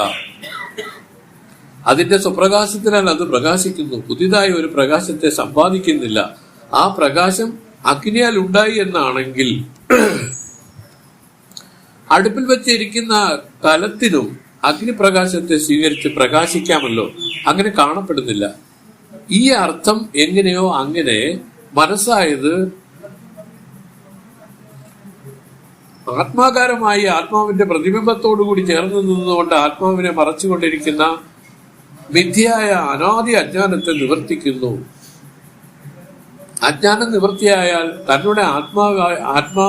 അതിന്റെ സ്വപ്രകാശത്തിനാൽ അത് പ്രകാശിക്കുന്നു. പുതിയതായി ഒരു പ്രകാശത്തെ സമ്പാദിക്കുന്നില്ല. ആ പ്രകാശം അഗ്നിയാൽ ഉണ്ടായി എന്നാണെങ്കിൽ അടുപ്പിൽ വെച്ചിരിക്കുന്ന കലത്തിനും അഗ്നിപ്രകാശത്തെ സ്വീകരിച്ച് പ്രകാശിക്കാമല്ലോ. അങ്ങനെ കാണപ്പെടുന്നില്ല. ഈ അർത്ഥം എങ്ങനെയോ അങ്ങനെ മനസ്സായത് ആത്മാകാരമായി ആത്മാവിന്റെ പ്രതിബിംബത്തോടുകൂടി ചേർന്ന് നിന്നുകൊണ്ട് ആത്മാവിനെ മറച്ചുകൊണ്ടിരിക്കുന്ന മിഥ്യയായ അനാദി അജ്ഞാനത്തെ നിവർത്തിക്കുന്നു. അജ്ഞാനം നിവൃത്തിയായാൽ തന്നെ ആത്മാ ആത്മാ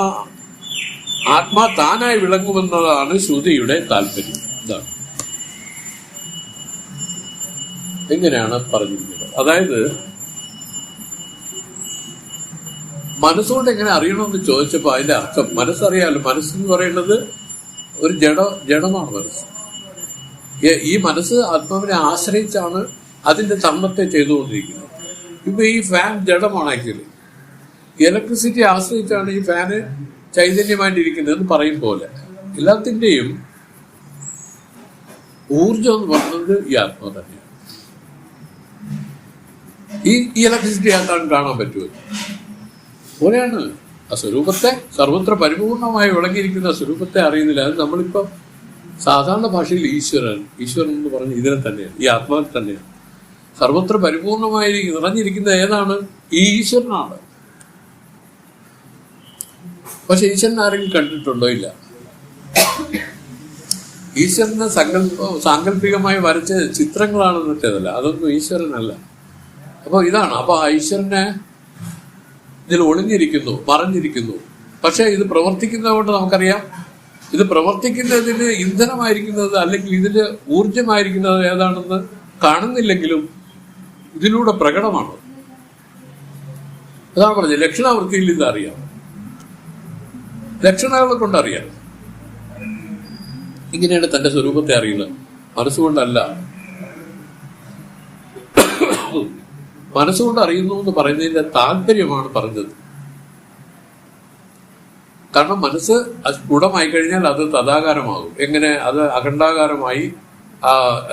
ആത്മാ താനായി വിളങ്ങുമെന്നതാണ് ശ്രുതിയുടെ താല്പര്യം ഇതാണ് എങ്ങനെയാണ് പറഞ്ഞിരിക്കുന്നത്? അതായത് മനസ്സുകൊണ്ട് എങ്ങനെ അറിയണമെന്ന് ചോദിച്ചപ്പോൾ അതിന്റെ അർത്ഥം മനസ്സറിയാലോ? മനസ്സെന്ന് പറയുന്നത് ഒരു ജഡ ജഡമാണ് മനസ്സ്. ഈ മനസ്സ് ആത്മാവിനെ ആശ്രയിച്ചാണ് അതിന്റെ ധർമ്മത്തെ ചെയ്തുകൊണ്ടിരിക്കുന്നത്. ഇപ്പൊ ഈ ഫാൻ ജഡമാണ് ആക്ച്വലി ഇലക്ട്രിസിറ്റി ആശ്രയിച്ചാണ് ഈ ഫാന് ചൈതന്യമായിട്ടിരിക്കുന്നത് എന്ന് പറയും പോലെ എല്ലാത്തിന്റെയും ഊർജം എന്ന് പറയുന്നത് ഈ ആത്മാവ് തന്നെയാണ്. ഈ ഈ ഇലക്ട്രിസിറ്റി ആക്കാൻ കാണാൻ പറ്റുമോ? പോലെയാണ്. ആ സ്വരൂപത്തെ സർവത്ര പരിപൂർണമായി വിളങ്ങിയിരിക്കുന്ന സ്വരൂപത്തെ അറിയുന്നില്ല. അത് നമ്മളിപ്പോൾ സാധാരണ ഭാഷയിൽ ഈശ്വരൻ ഈശ്വരൻ എന്ന് പറഞ്ഞ ഇതിനെ തന്നെയാണ് ഈ ആത്മാവിൽ തന്നെയാണ്. സർവത്ര പരിപൂർണമായി നിറഞ്ഞിരിക്കുന്ന ഏതാണ്? ഈ ഈശ്വരനാണ്. പക്ഷെ ഈശ്വരൻ ആരെങ്കിലും കണ്ടിട്ടുണ്ടോ? ഇല്ല. ഈശ്വരനെ സങ്കല്പ സാങ്കല്പികമായി വരച്ച ചിത്രങ്ങളാണ് അതല്ല അതൊന്നും ഈശ്വരനല്ല. അപ്പൊ ഇതാണ് അപ്പൊ ആ ഈശ്വരനെ ഇതിൽ ഒളിഞ്ഞിരിക്കുന്നു മറഞ്ഞിരിക്കുന്നു പക്ഷെ ഇത് പ്രവർത്തിക്കുന്നതുകൊണ്ട് നമുക്കറിയാം ഇത് പ്രവർത്തിക്കുന്നതിന് ഇന്ധനമായിരിക്കുന്നത് അല്ലെങ്കിൽ ഇതിന് ഊർജമായിരിക്കുന്നത് ഏതാണെന്ന് കാണുന്നില്ലെങ്കിലും ഇതിലൂടെ പ്രകടമാണ്. അതാണ് പറഞ്ഞത് ലക്ഷണാവൃത്തിയിൽ ഇത് അറിയാം. ലക്ഷണങ്ങളെ കൊണ്ടറിയാം ഇങ്ങനെയാണ് തന്റെ സ്വരൂപത്തെ അറിയുന്നത്. മനസ്സുകൊണ്ടല്ല മനസ്സുകൊണ്ട് അറിയുന്നു എന്ന് പറയുന്നതിന്റെ താല്പര്യമാണ് പറഞ്ഞത്. കാരണം മനസ്സ് സ്ഫുടമായി കഴിഞ്ഞാൽ അത് തഥാകാരമാകും എങ്ങനെ? അത് അഖണ്ഡാകാരമായി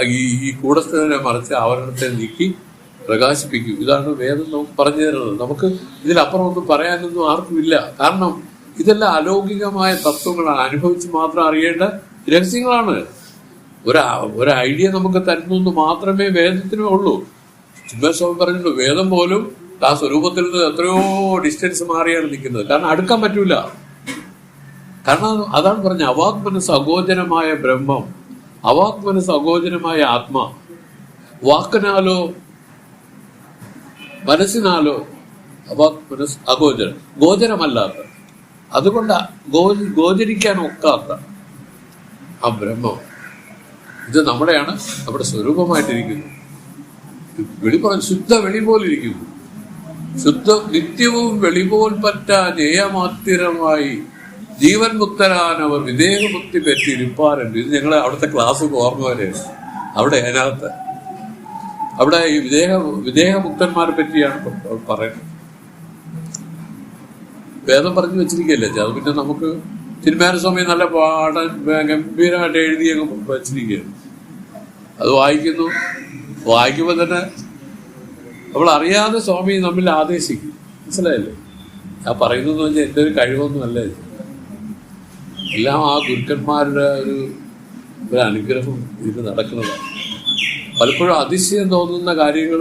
ഈ ഈ കൂടസ്ഥനെ മറിച്ച് ആവരണത്തെ നീക്കി പ്രകാശിപ്പിക്കും. ഇതാണ് വേദം നമുക്ക് പറഞ്ഞു തരുന്നത്. നമുക്ക് ഇതിലപ്പുറം ഒന്നും പറയാനൊന്നും ആർക്കുമില്ല. കാരണം ഇതെല്ലാം അലൗകികമായ തത്വങ്ങളാണ്. അനുഭവിച്ച് മാത്രം അറിയേണ്ട രഹസ്യങ്ങളാണ്. ഒരു ഒരു ഐഡിയ നമുക്ക് തരുന്നു മാത്രമേ വേദത്തിനേ ഉള്ളൂ ചിന്മസ്വാമി പറഞ്ഞിട്ടുണ്ട് വേദം പോലും ആ സ്വരൂപത്തിൽ നിന്ന് എത്രയോ ഡിസ്റ്റൻസ് മാറിയാണ് നിൽക്കുന്നത്. കാരണം അടുക്കാൻ പറ്റൂല. കാരണം അതാണ് പറഞ്ഞ അവാത്മനസ് അഗോചരമായ ബ്രഹ്മം അവാത്മനസ് അഗോചരമായ ആത്മ വാക്കിനാലോ മനസ്സിനാലോ അവാത്മനസ് അഗോചരം ഗോചരമല്ലാത്ത അതുകൊണ്ട് ഗോചരിക്കാൻ ഒക്കാത്ത ആ ബ്രഹ്മം. ഇത് നമ്മുടെയാണ് നമ്മുടെ സ്വരൂപമായിട്ടിരിക്കുന്നു വെളി പറഞ്ഞു ശുദ്ധ വെളി പോലിരിക്കുന്നു ശുദ്ധ നിത്യവും വെളിപോൽ പറ്റാൻ ജയമാത്തിരമായി. ജീവൻ മുക്തരാനവർ വിദേഹമുക്തി പറ്റിയിരിപ്പാറുണ്ട് ഇത് ഞങ്ങളെ അവിടുത്തെ ക്ലാസ് ഓർമ്മ വരെയാണ്. അവിടെ അതിനകത്ത്. അവിടെ ഈ വിദേഹ വിദേഹമുക്തന്മാരെ പറ്റിയാണ് പറയുന്നത്. വേദം പറഞ്ഞു വെച്ചിരിക്കുകയല്ലേ? അത് പിന്നെ നമുക്ക് തിരുമാനസ്വാമി നല്ല പാഠം ഗംഭീരമായിട്ട് എഴുതി അങ്ങ് വെച്ചിരിക്കുകയാണ്. അത് വായിക്കുന്നു. വായിക്കുമ്പോൾ തന്നെ നമ്മൾ അറിയാതെ സ്വാമി നമ്മിൽ ആദേശിക്കും. മനസ്സിലായല്ലേ? ആ പറയുന്നതെന്ന് വെച്ചാൽ എന്റെ ഒരു കഴിവൊന്നും അല്ല ഇത്. എല്ലാം ആ ഗുരുക്കന്മാരുടെ ഒരു ഒരു അനുഗ്രഹം ഇത് നടക്കുന്നതാണ് പലപ്പോഴും അതിശയം തോന്നുന്ന കാര്യങ്ങൾ